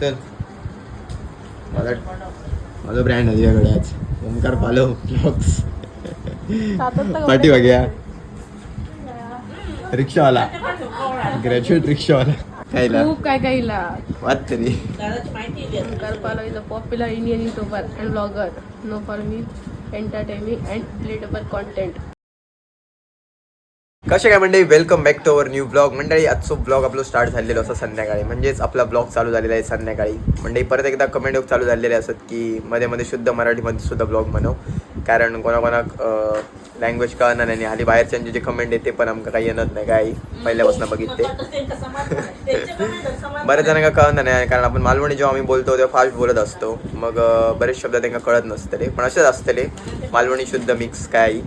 चल माझा माझा ब्रँड आहे तुझ्याकडे आज. ओमकार पालो ब्लॉग्स पाठी बघ्या. रिक्षावाला. ग्रॅज्युएट रिक्षावाला. कायला खूप काय काय इला वाद तरी. Omkar Palav is a popular Indian YouTuber and blogger known for me entertaining and relatable content कसे काय मंडळी? Welcome back to our new blog मंडळी आजचो ब्लॉग आपलं स्टार्ट झालेलो असं संध्याकाळी. म्हणजेच आपला ब्लॉग चालू झालेला आहे संध्याकाळी. मंडळी परत एकदा कमेंट चालू झालेले असत की मध्ये मध्ये शुद्ध मराठीमध्ये सुद्धा ब्लॉग बनव. कारण कोणाकोणाक लँग्वेज कळणार नाही आणि बाहेरच्यांचे जे कमेंट येते ते पण आमका काही येणार नाही काही पहिल्यापासून बघितले. बऱ्याच जणांना कळणार नाही कारण आपण मालवणी जेव्हा आम्ही बोलतो तेव्हा फास्ट बोलत असतो. मग बरेच शब्द त्यांना कळत नसतले. पण असेच असतले. मालवणी शुद्ध मिक्स काय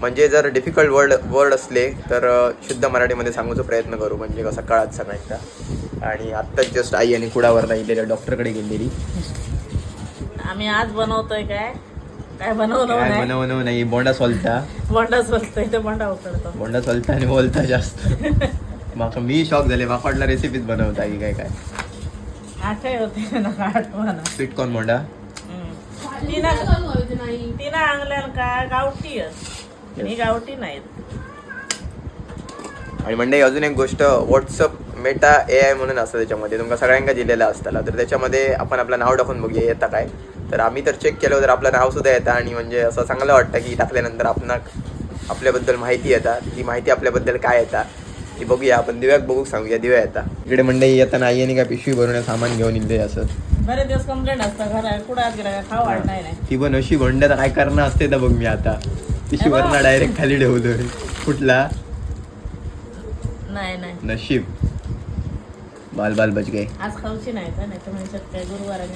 म्हणजे जर डिफिकल्ट वर्ड वर्ड असले तर शुद्ध मराठीमध्ये सांगूचा प्रयत्न करू. म्हणजे कसं कळत सगळ्यांना. आणि आत्ताच जस्ट आई आणि कुडावर राहिलेल्या डॉक्टरकडे गेलेली. आम्ही आज बनवतोय काय? काय बनवलं नाही बोंडा सोलता. बोंडाच बोलतोय ते बोंडा उकडतो. बोंडा सोलता आणि बोलता जास्त. माका मी शॉक झाले. माका वाटलं रेसिपीज बनवता की काय काय. आठे होते ना आठवणा स्वीट कॉर्न बोंडा. तिना तिना अंगल्यान काय गावठी मी गावठी नाही आणि म्हणजे अजून एक गोष्ट व्हॉट्सअप मेटा ए आय म्हणून असतं त्याच्यामध्ये. तुमका सगळ्यांका दिलेलं असताना तर त्याच्यामध्ये आपण आपलं नाव टाकून बघूया येतं काय? तर आम्ही तर चेक केलं तर आपलं नाव सुद्धा येतं. आणि म्हणजे असं चांगलं वाटतं की टाकल्यानंतर आपणाक आपल्याबद्दल माहिती येतात ती माहिती आपल्याबद्दल काय येतात ती बघूया. आपण दिव्याक बघू सांगूया. दिव्या येतात इकडे मंडई येताना आईने काय पिशवी भरून सामान घेऊन इले असं. बरेच दिवस कंप्लेंट असतं घरा गेला खाऊ नाही. ती पण अशी भंड्यात काय करणं असते तर बघ मी आता. पिशवी भरणं डायरेक्ट खाली ठेवतोय कुठला? नाही नाही. नशीब. बाल बाल बच गए आज खाऊची नाही तर नाही तर म्हणजे काय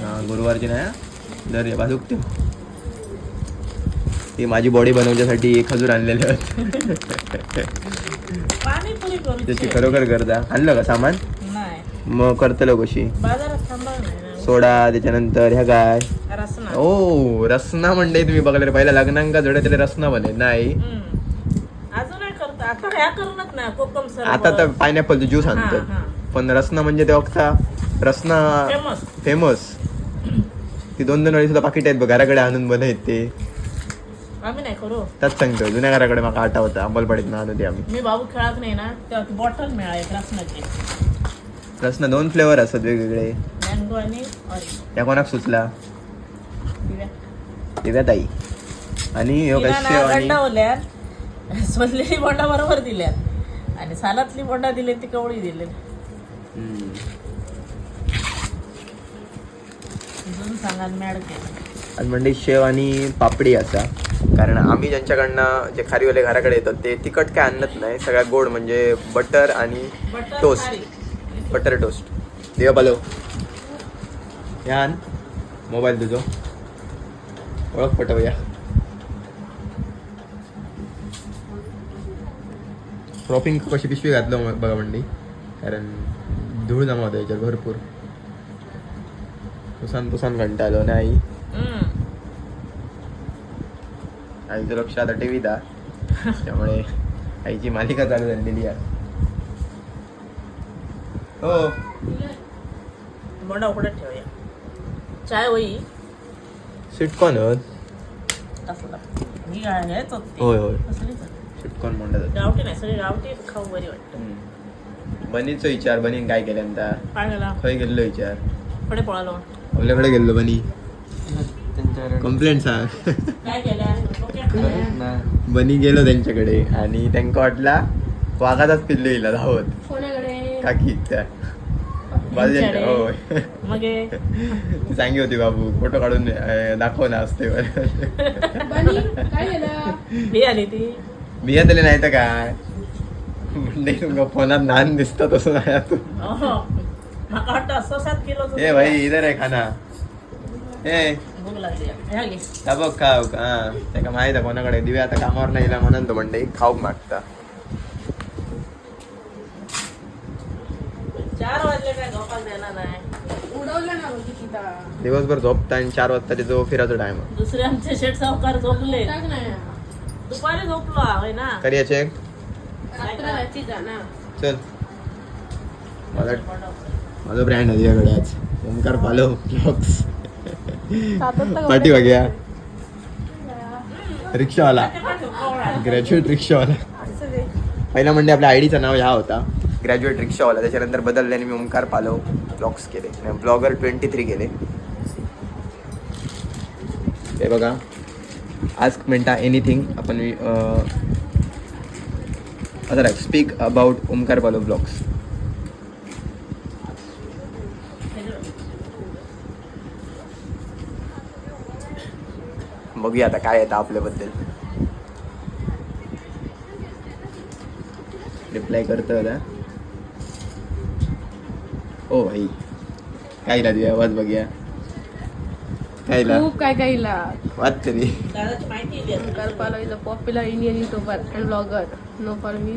हा गुरुवारची नाही? दर या बाजूक ठेव ती माझी बॉडी बनवण्यासाठी एक खजूर आणलेले होते पाणीपुरी त्याची खरोखर गरजा. आणलं का सामान? मग करतलो कशी बाजारात थांबा नाही सोडा त्याच्यानंतर ह्या काय? रसना. ओ रसना म्हणते तुम्ही बघायला रे. पहिला लग्नांका जोडे त्याला रसना बने नाही. अजून करतो. आता ह्या करूनच ना कोकम सर आता तर पायनॅपलचं ज्यूस हा, हा. आणतात पण रसना म्हणजे ते अख्खा रसना फेमस फेमस ती दोन दोन वेळी सुद्धा पाकिट आहेत बघ घराकडे आणून बनवत ते. आम्ही नाही करू. त्याच सांगतो जुन्या घराकडे माका आटा होता अंबलपाडीत ना आणू ते आम्ही. मी बाबू खेळत नाही ना तेव्हा बॉटल मिळाली रसनाची. रसना दोन फ्लेवर असतात वेगवेगळे. मँगो आणि ऑरेंज. त्या कोणाक सुचला? दिव्या. दिव्या ताई आणि ह्यो तिला कश्य ना आणि गंडावल्यात सोललेली बोंडा बरोबर दिल्यात. आणि सालातली बोंडा दिली ती कवळी दिली हम्म. अजून सांगा मॅड केलं. आणि म्हणजे शेव आणि पापडी असा. कारण आम्ही ज्यांच्याकडनं जे खारीवाले घराकडे येतात ते तिखट काय आणत नाही. सगळ्यात गोड म्हणजे बटर आणि बटर टोस्ट. Butter toast. देवा बालो या मोबाईल तुझो. ओळख पटवूया. क्रॉपिंग कशी पिशवी घातलं बघा मंडी कारण धूळ जमा होता याच्यात भरपूर. पुसान पुसान कंटाळलो नाही. हम्म. आईचं लक्ष आता टीव्ही दा त्यामुळे आईची मालिका चालू झालेली आहे. हो. उकडत ठेवूया. चाय होई. सिटकॉन असला काय हेच होती होय होय. तर. सिटकॉन म्हणतात गावठी नाही सगळी गावठी खाऊ बरी वाटतं. बनीचो विचार बनीन काय केल्यानंतर? काय गेला खंय गेल्लो विचार? पुढे पळालो. आपल्याकडे गेल्लो बनी. कंप्लेंट सांग. काय केल्या बनी गेलो त्यांच्याकडे आणि त्यांका वाटला वाघाचाच पिल्लू येईल धावत. काकी त्या हे? ती सांगी होती बाबू फोटो काढून दाखव ना असते बनी काय केलं ही आली ती. बिया दिले नाही तर काय? म्हणजे तुमका फोनात लहान दिसतं तसं नाही तू ए भाई इधर आहे खाना. ए. बघ खाऊ हा. त्याका माहीत आहे कोणाकडे? दिव्या आता कामावर नाही म्हणून तो म्हणते खाऊक मागता. चार वाजले काय झोपायला देणार नाही. उडवलं ना बघ किती दिवसभर झोपता आणि चार वाजता जो फिरायचा टाइम दुसरे आमचे शेठ सावकार झोपले. दुपारी झोपलो होय ना. करिया चेक चल. माझा माझा ब्रँड आहे तुझ्याकडे आज. ओमकार पालो ब्लॉग्स पाठी बघ्या रिक्षावाला. ग्रॅज्युएट रिक्षावाला. पहिला म्हणजे आपल्या आयडीचं नाव ह्या होता. ग्रॅज्युएट रिक्षावाला त्याच्यानंतर बदलल्याने मी ओमकार पालव ब्लॉग्स केले. ब्लॉगर ट्वेंटी थ्री केले हे बघा. आज मिनटा एनिथिंग आपण आता स्पीक अबाउट ओमकार पालव ब्लॉग्स बघूया आता काय येतं आपल्याबद्दल. रिप्लाय करतो आता. ओ भाई काय तुझी आवाज बघूया. काय खूप काय काय इला वाच तरी a popular Indian YouTuber and blogger known for me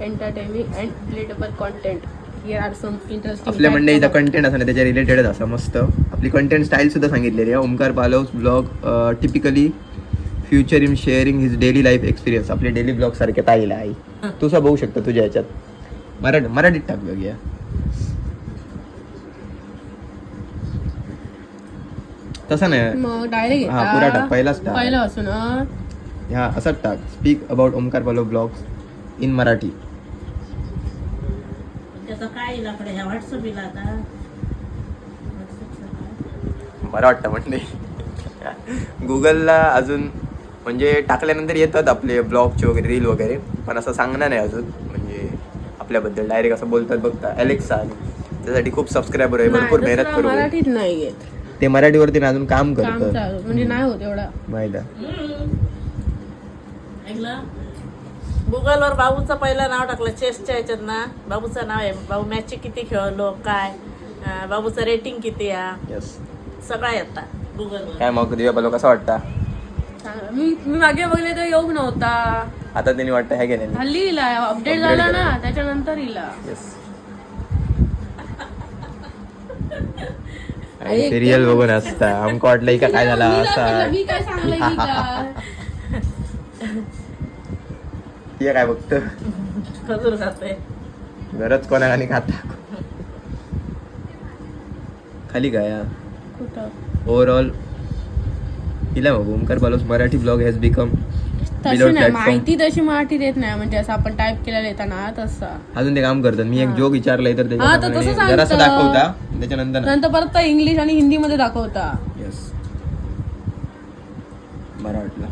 entertaining and relatable content here are some interesting आपल्या मंडळीचा कंटेंट असं ना त्याच्या रिलेटेडच असा मस्त. आपली कंटेंट स्टाईल सुद्धा सांगितलेली आहे. Omkar Palav blog typically future in sharing his daily life experience आपले डेली ब्लॉग सारखे ताईला आई तू सुद्धा बघू शकतो तुझ्या ह्याच्यात मराठी मराठीत टाक बघूया. तसं नाही. मग डायरेक्ट हा, पुरा टाक, पहिलाच टाक. पहिलं असून हं. असंच टाक. स्पीक अबाउट ओमकार पालव ब्लॉग्स इन मराठी? बरं वाटतं म्हणजे गुगलला अजून म्हणजे टाकल्यानंतर येतात आपले ब्लॉगचे वगैरे रील वगैरे. पण असं सांगणार नाही अजून. म्हणजे आपल्याबद्दल डायरेक्ट असं बोलतात बघता. अलेक्सा त्यासाठी खूप सबस्क्रायबर आहे. भरपूर मेहनत करू मराठीत नाही येत ते मराठीवरती ना अजून काम काम करतं. चालू म्हणजे नाही होत एवढा. माहिती आहे. हम्म. ऐकलं? गुगलवर बाबूचं पहिलं नाव टाकलं चेसच्या ह्याच्यात ना. बाबूचं नाव आहे. बाबू मॅचचे किती खेळलो काय? अं, बाबूचं रेटिंग किती आहे? Yes. सगळा येतात गुगलवर काय मग दिव्या पालो कसा वाटता? चांगलं. मी मी मागे बघले तर योग नव्हता. आता त्यांनी वाटतं हे गेले हल्ली इला अपडेट झाला ना. त्याच्यानंतर इला येस सिरियल बघून असता आमका वाटलं का काय झाला असा? ते काय बघतो? खजूर खाते गरज कोणा आणि खाता खाली काय ओव्हरऑल हिला बघ. ओमकार बालोस मराठी ब्लॉग हॅज बिकम तशी नाही माहिती तशी मराठी देत नाही म्हणजे असं आपण टाईप केलेलं येताना तसं. अजून ते काम करतात. मी एक जोक विचारलंय तर हा, तर तसं त्याच्या जरासं सांगतं. दाखवता त्याच्यानंतर नंतर परत इंग्लिश आणि हिंदी मध्ये दाखवता. येस बरं वाटलं.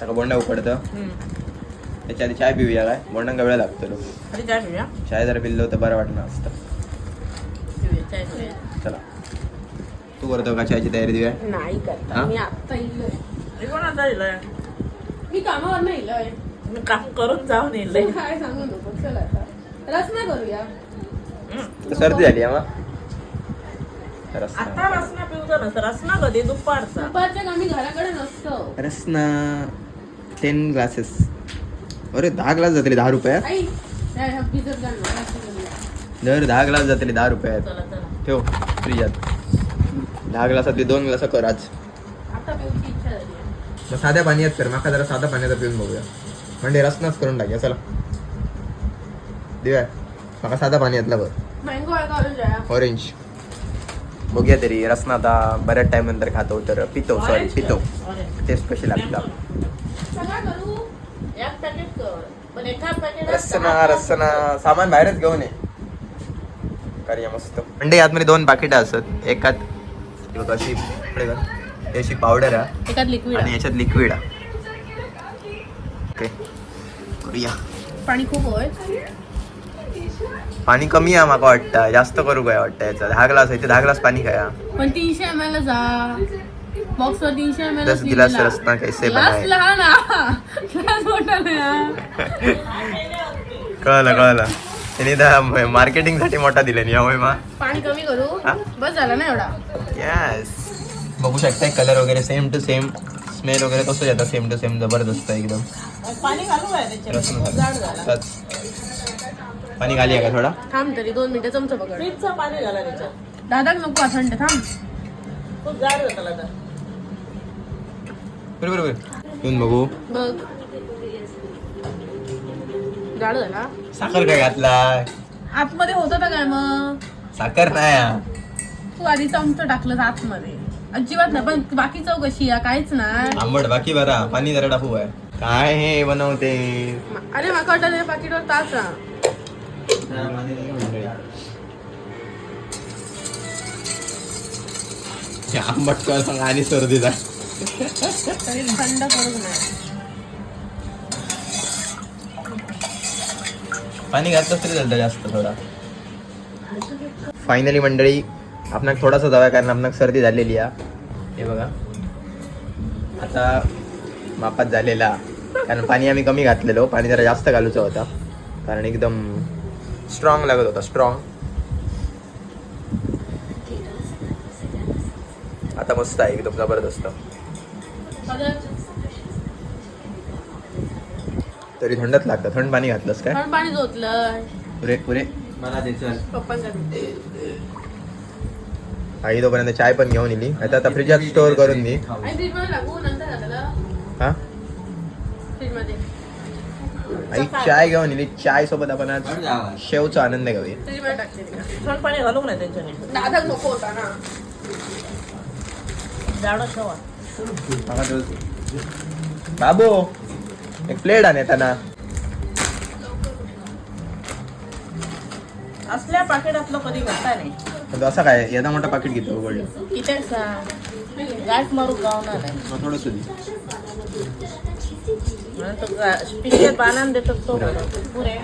सगळं बोंडा उकडतं. त्याच्या आधी चाय पिऊया काय? बोंडांका वेळ लागतो. चाय जरा पिल्लं तर बरं वाटणं असतं पिऊया चाय पिऊया चला तू करतो का चायची तयारी देऊया? नाही हा? करता मी आता इलोय मी कोणाचा दिलंय मी कामावर नाही इलोय मी काम करून जाऊन येईल काय सांगू नको चल आता. रसना करूया. तर सर्दी झाली आहे मग? आता रसना पिऊचा नसतं रसना कधी? दुपारचा. दुपारच्या आम्ही घराकडे नसतो. रसना टेन ग्लासेस अरे दहा ग्लास जातले दहा रुपयात? आई करूया. दर दहा ग्लास जातले दहा रुपयात. चला चला. ठेव फ्रीजात. दहा ग्लासातली दोन ग्लास कर आज. मग साध्या पाण्यात कर माका जरा साधा पाण्याचा पिऊन बघूया. म्हणजे रसनाच करून टाकूया चला. दिव्या माका साधा पाण्यातला बघ ऑरेंज बघूया तरी रसना आता बऱ्याच टाइम नंतर खातो तर पितो सॉरी पितो. टेस्ट कशी पॅकेट रसना रसना. सामान बाहेरच घेऊन ये. करूया मस्त. म्हणजे यातमध्ये दोन पाकिटं असत एकात हे बघ अशी. ही अशी पावडर आहे. लिक्विड आणि याच्यात लिक्विड आहे. ओके करूया. पाणी खूप होय पाणी कमी आहे माका वाटतं. जास्त करू काय वाटतं याचा? दहा ग्लास आहे ते दहा ग्लास पाणी खाया. पण तीनशे एम एल जा. बॉक्स वर तीनशे एम एल दस गिलास रसना कैसे बनाए? लहान. ग्लास मोठा नाही. कळलं कळलं. त्यांनी तर मार्केटिंगसाठी मोठा दिला नाही यामुळे मा? पाणी कमी करू. हा? बस झाला ना एवढा. यस बघू शकताय कलर वगैरे सेम टू सेम स्मेल वगैरे कसं येतं सेम टू सेम जबरदस्त आहे एकदम. पाणी घालू आहे का थोडा? थांब तरी दोन मिनिटं चमचा पकड. फ्रीजचं पाणी घाला त्याच्यात दादा नको थंड थांब. खूप जाड झाला बरोबर बरोबर पिऊन बघू. बघ. जाड झाला साखर काय घातलाय? आतमध्ये होतं का काय मग? साखर नाही. हा. तू आधी चमचं टाकलं आतमध्ये. अजिबात नाही पण बाकी चव कशी आहे काहीच नाही. आंबट बाकी बरा पाणी जरा टाकू आहे काय हे बनवते? अरे माका वाटलं त्या पाकिटवर ताच हा. हे आंबट कर सांग आणि सर्दी जा तरी थंड करूच नाही पाणी घातलं तरी चालतं जास्त थोडा. फायनली मंडळी आपणाक थोडासा जाऊया कारण आपणाक सर्दी झालेली आहे हे बघा. आता मापात झालेला. कारण पाणी आम्ही कमी घातलेलो. पाणी जरा जास्त घालूचा होता. कारण एकदम स्ट्रॉंग लागत होता स्ट्रॉंग आता मस्त आहे एकदम जबरदस्त. तरी थंडच लागतं. थंड पाणी घातलंस काय? थंड पाणी धुतलं पुरे पुरे. मला आई तोपर्यंत चाय पण घेऊन येली आता आता फ्रीजात स्टोअर करून दे. हा? आई चाय घेऊन येली चाय सोबत आपण आज शेवचा आनंद घेऊया. फ्रीजमध्ये टाकते तिला. थंड पाणी घालूक नाही त्यांच्याने? नको होता ना. बाबू. एक प्लेट आण येताना. असल्या पाकिटातलं कधी घालता नाही. पण तो असा काय एवढा मोठा पाकिट घेतो उघडलं कित्याक सांग गाठ नाही थोडं सुधी म्हणून तो गा- पिशव्यात बांधून देतो तो पुरे.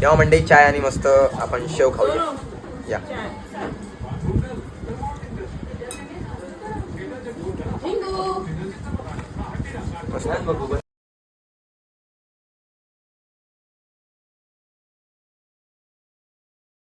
तेव्हा मंडई चाय आणि मस्त आपण शेव खाऊया. या. मस्त.